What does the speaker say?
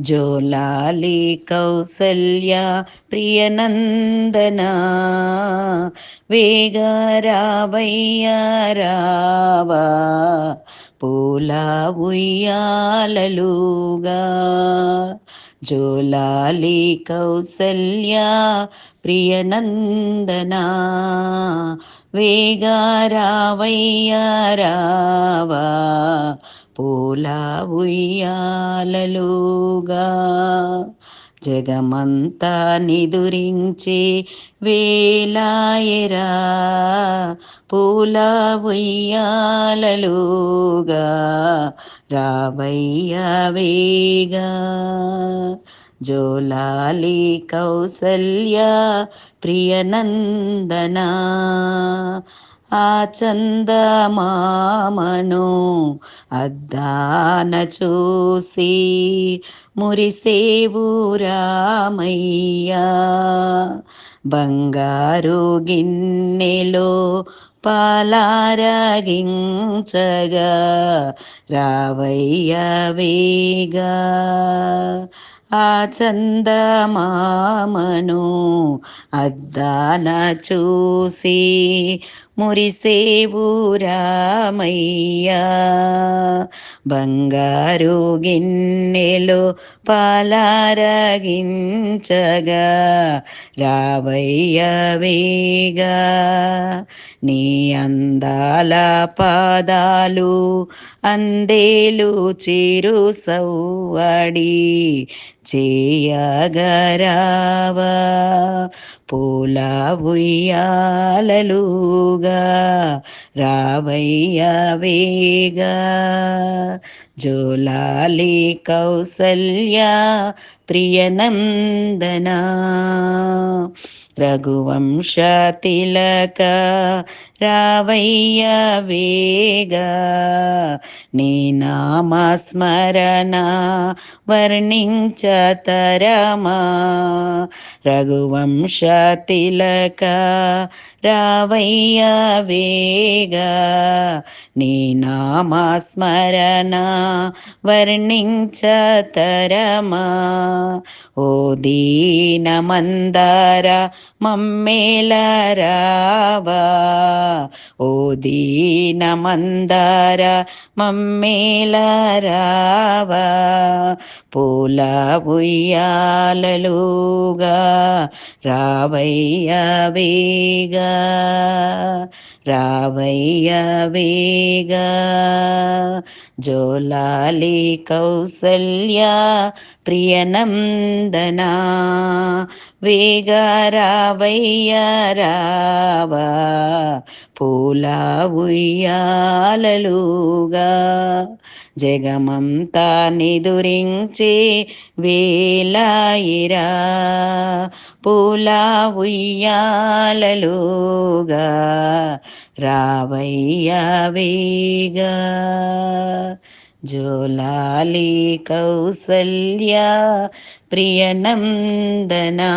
జోలాలి కౌసల్య ప్రియనందన. వేగరావయ్యారావా పూలా ఉయ్యాలలుగా. జోలాలి కౌసల్య ప్రియనందన. వేగరావయ్యారావా పూల ఉయ్యాలలోగా. జగమంతా నిదురించే వేలాయరా పూల ఉయ్యాలలుగా రావయ్యా వేగా. జోలాలి కౌసల్య ప్రియనందనా ఆ చందమామను అద్దాన చూసి మురిసేవు రామయ్యా. బంగారు గిన్నెలో పాలారగించగా రావయ్య వేగా. ఆ చందమామను అద్దాన చూసి మురిసేవురామయ్యా బంగారు గిన్నెలో పాలారగించగా రావయ్య వేగా. నీ అందాల పాదాలు అందేలు చిరు సౌవడి చేయగరావా. పూల ఉయ్యాలలుగా రావయ్యా వేగా. జోలాలి కౌసల్యా ప్రియనందన. రఘువంశ తిలక రావయ్య వేగ నీ నామస్మరణ వర్ణించతరమా. రఘువంశ తిలక రావయ్య వేగ నీ నామస్మరణ వర్ణించతరమా. ओ दीनमन्दार మమ్మేల రావా ఓ దీన మందార మమ్మేల రావా పూల ఉయ్యాలలుగా రావయ్య వేగా రావయ్య వేగా. జోలాలి కౌసల్య ప్రియనందనా వేగారావయ్యారావా రావయ్య పూల ఉయ్యాలలుగా జగమంతా నిదురించే వేలాయిరా పూల ఉయ్యాలలుగా రావయ్యా వేగా. जोलाली कौसल्या प्रियनन्दना।